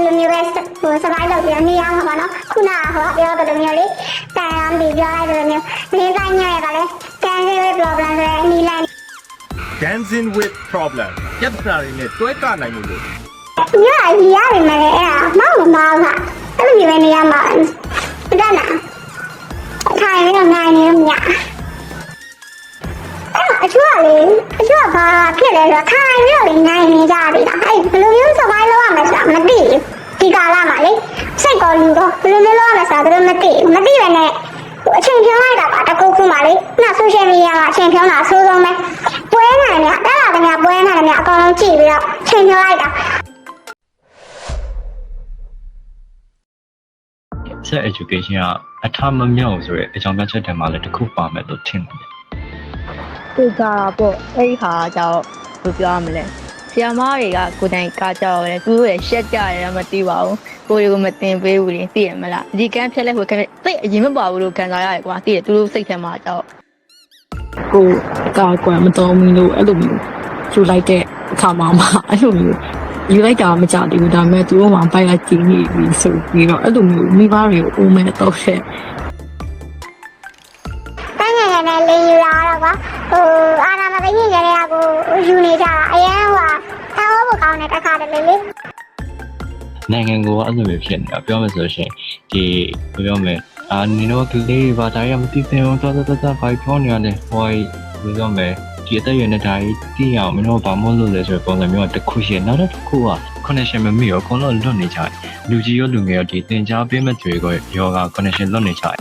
ဒီလိုမျိုးပဲဟို survive လုပ်ပြီးတော့နေရမှာပါနော်ခုနကဟိုပြောတဲ့လိုမျိုးလေးတန်ရမ်းပြီးပြောလိုက်တဲ့လိုမျိုးနေတိုင်းညရတာလေ cancer problem ဆိုတဲ့နီလန် dancing with problem ပြဿနာတွေနဲ့တွဲကနိုင်မှုလို့ညရရရတယ်မလဲအဲ့ဒါမောက်မမောက်လားအဲ့လိုမျိုးပဲနေရမှာပြဒနာထိုင်ပြီးတော့နိုင်နေလို့ညအချို့ကလေအချို့ကဘာဖြစ်လဲဆိုတော့ထိုင်ပြီးတော့လေနိုင်နေကြပြီလားအဲ့ဘယ်လိုမျိုး survive ဘယ်လိုမျိုးလုပ်ရမလဲဆိုတာသူတို့မသိဘူးမသိဘဲနဲ့အချိန်ဖြုံးလိုက်တာပါတကူကူမှလေနောက် social media မှာအချိန်ဖြုံးတာအဆိုးဆုံးပဲပွဲနိုင်တယ်တက်လာတယ်များပွဲနိုင်တယ်များအကောင်လုံးကြည့်ပြီးတော့အချိန်ဖြုံးလိုက်တာ set education ကအထမမြောက်ဆိုရဲအကြောင်းပြချက်တွေမှာလည်းတစ်ခုပါမယ်လို့ထင်တယ်သူကပေါ့အဲ့ဒီဟာကြောင့်ဘယ်လိုပြောရမလဲ ဆရာမတွေကကိုယ်တိုင်ကကြောက်ရတယ်သူတို့ရဲ့ရှက်ကြရတယ်မသိပါဘူးကိုယ်တွေကိုမတင်ပေးဘူးလေသိရမလားဒီကန်းဖြတ်လဲကိုယ်ကန်းသိအရင်မပါဘူးလို့ခံစားရတယ်ကွာသိတယ်သူတို့စိတ်ထဲမှာကြောက်ကိုအကာအကွယ်မတော်ဘူးလို့အဲ့လိုမျိုးယူလိုက်တဲ့အခါမှာမှအဲ့လိုမျိုးယူလိုက်တာမကြသေးဘူးဒါပေမဲ့သူတို့မှဘိုက်လိုက်ကြည့်နေပြီဆိုပြီးတော့အဲ့လိုမျိုးမိဘတွေကိုအိုးမဲတော့ခဲ့တိုင်းငယ်ငယ်နဲ့လင်းယူလာတော့ကွာဟို င်းတဲ့တစ်ခါတလေလေနိုင်ငံကိုအဲ့လိုမျိုးဖြစ်နေတာပြောမယ်ဆိုလို့ရှိရင်ဒီဘယ်ပြောမလဲအာနင်တို့ကလေးဘာသာရမသိသေးအောင်တော်တော်တော်တော်ဖိုင်ပြောနေရတယ်ဟိုဘယ်ပြောမလဲဒီအသက်အရွယ်နဲ့ဒါကြီးသိရအောင်မင်းတို့ဘာမို့လို့လဲဆိုတဲ့ပုံစံမျိုးကတစ်ခုရှိရင်နောက်တစ်ခုက connection မမိရောအကုန်လုံးလွတ်နေကြတယ်လူကြီးရောလူငယ်ရောဒီသင်ကြားပေးမဲ့တွေကယောဂ connection လွတ်နေကြတယ်